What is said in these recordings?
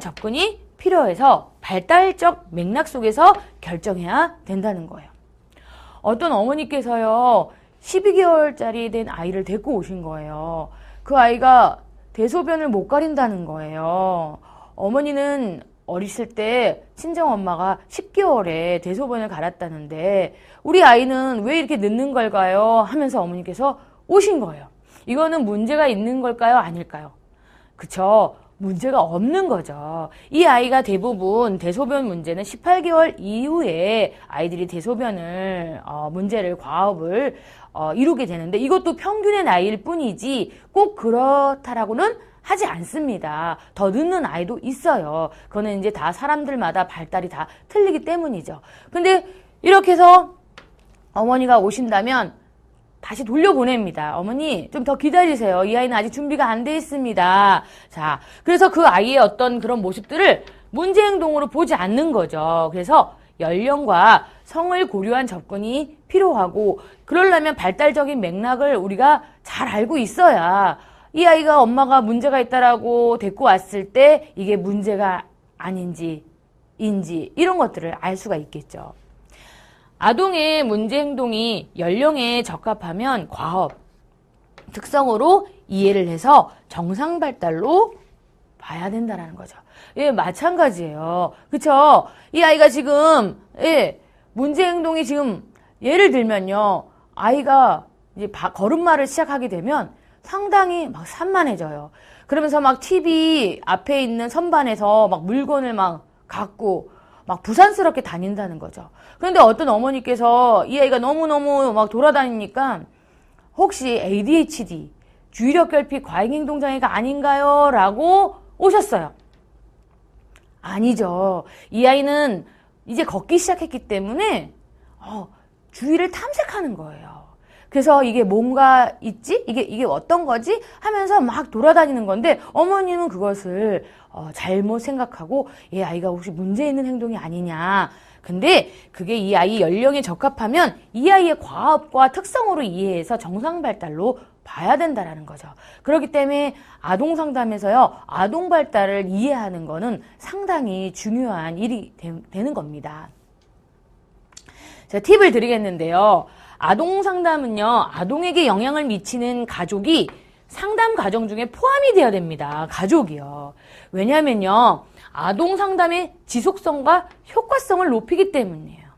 접근이 필요해서 발달적 맥락 속에서 결정해야 된다는 거예요. 어떤 어머니께서요, 12개월짜리 된 아이를 데리고 오신 거예요. 그 아이가 대소변을 못 가린다는 거예요. 어머니는 어렸을 때 친정 엄마가 10개월에 대소변을 갈았다는데 우리 아이는 왜 이렇게 늦는 걸까요? 하면서 어머니께서 오신 거예요. 이거는 문제가 있는 걸까요? 아닐까요? 그쵸. 문제가 없는 거죠. 이 아이가 대부분 대소변 문제는 18개월 이후에 아이들이 대소변을 어, 문제를 과업을 어, 이루게 되는데 이것도 평균의 나이일 뿐이지 꼭 그렇다라고는 하지 않습니다. 더 늦는 아이도 있어요. 그거는 이제 다 사람들마다 발달이 다 틀리기 때문이죠. 근데 이렇게 해서 어머니가 오신다면 다시 돌려보냅니다. 어머니, 좀 더 기다리세요. 이 아이는 아직 준비가 안 돼 있습니다. 자, 그래서 그 아이의 어떤 그런 모습들을 문제 행동으로 보지 않는 거죠. 그래서 연령과 성을 고려한 접근이 필요하고, 그러려면 발달적인 맥락을 우리가 잘 알고 있어야 이 아이가 엄마가 문제가 있다라고 데리고 왔을 때 이게 문제가 아닌지, 인지, 이런 것들을 알 수가 있겠죠. 아동의 문제 행동이 연령에 적합하면 과업 특성으로 이해를 해서 정상 발달로 봐야 된다라는 거죠. 예, 마찬가지예요. 그쵸? 이 아이가 지금, 예, 문제 행동이 지금, 예를 들면요. 아이가 이제 바- 걸음마를 시작하게 되면 상당히 막 산만해져요. 그러면서 막 TV 앞에 있는 선반에서 막 물건을 막 갖고 막 부산스럽게 다닌다는 거죠. 그런데 어떤 어머니께서 이 아이가 너무너무 막 돌아다니니까 혹시 ADHD, 주의력 결핍 과잉 행동 장애가 아닌가요? 라고 오셨어요. 아니죠. 이 아이는 이제 걷기 시작했기 때문에 어, 주위를 탐색하는 거예요. 그래서 이게 뭔가 있지? 이게 이게 어떤 거지? 하면서 막 돌아다니는 건데 어머님은 그것을 어, 잘못 생각하고 얘 아이가 혹시 문제 있는 행동이 아니냐. 근데 그게 이 아이 연령에 적합하면 이 아이의 과업과 특성으로 이해해서 정상 발달로 봐야 된다라는 거죠. 그렇기 때문에 아동 상담에서요, 아동 발달을 이해하는 거는 상당히 중요한 일이 되, 는 겁니다. 제가 팁을 드리겠는데요. 아동 상담은요, 아동에게 영향을 미치는 가족이 상담 과정 중에 포함이 되어야 됩니다. 가족이요. 왜냐면요, 아동 상담의 지속성과 효과성을 높이기 때문이에요.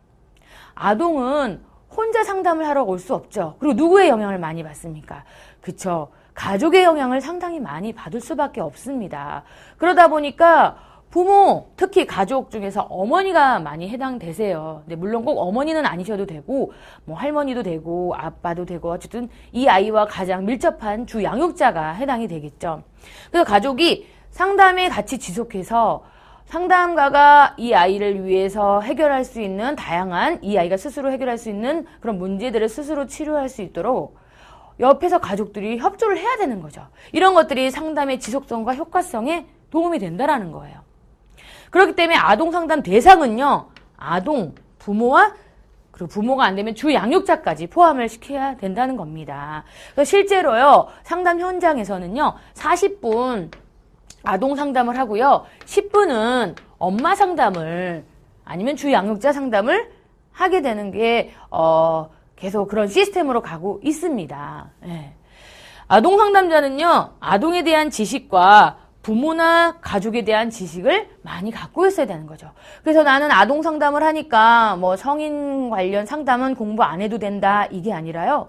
아동은 혼자 상담을 하러 올 수 없죠. 그리고 누구의 영향을 많이 받습니까? 그쵸. 가족의 영향을 상당히 많이 받을 수밖에 없습니다. 그러다 보니까 부모, 특히 가족 중에서 어머니가 많이 해당되세요. 근데 물론 꼭 어머니는 아니셔도 되고, 뭐 할머니도 되고, 아빠도 되고, 어쨌든 이 아이와 가장 밀접한 주 양육자가 해당이 되겠죠. 그래서 가족이 상담에 같이 지속해서 상담가가 이 아이를 위해서 해결할 수 있는 다양한 이 아이가 스스로 해결할 수 있는 그런 문제들을 스스로 치료할 수 있도록 옆에서 가족들이 협조를 해야 되는 거죠. 이런 것들이 상담의 지속성과 효과성에 도움이 된다라는 거예요. 그렇기 때문에 아동 상담 대상은요, 아동, 부모와 그리고 부모가 안 되면 주 양육자까지 포함을 시켜야 된다는 겁니다. 그래서 실제로요, 상담 현장에서는요, 40분 아동 상담을 하고요, 10분은 엄마 상담을 아니면 주 양육자 상담을 하게 되는 게, 어, 계속 그런 시스템으로 가고 있습니다. 예. 아동 상담자는요, 아동에 대한 지식과 부모나 가족에 대한 지식을 많이 갖고 있어야 되는 거죠. 그래서 나는 아동 상담을 하니까 뭐 성인 관련 상담은 공부 안 해도 된다 이게 아니라요.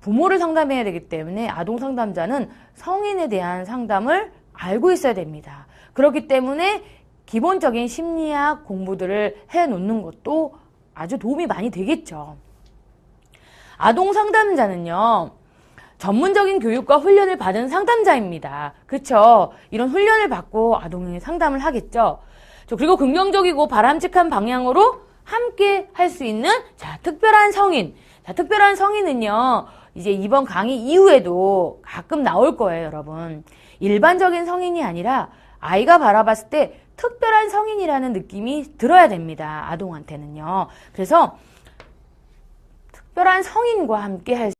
부모를 상담해야 되기 때문에 아동 상담자는 성인에 대한 상담을 알고 있어야 됩니다. 그렇기 때문에 기본적인 심리학 공부들을 해 놓는 것도 아주 도움이 많이 되겠죠. 아동 상담자는요. 전문적인 교육과 훈련을 받은 상담자입니다. 그쵸? 이런 훈련을 받고 아동의 상담을 하겠죠. 그리고 긍정적이고 바람직한 방향으로 함께 할 수 있는 자 특별한 성인. 자 특별한 성인은요. 이제 이번 강의 이후에도 가끔 나올 거예요, 여러분. 일반적인 성인이 아니라 아이가 바라봤을 때 특별한 성인이라는 느낌이 들어야 됩니다. 아동한테는요. 그래서 특별한 성인과 함께 할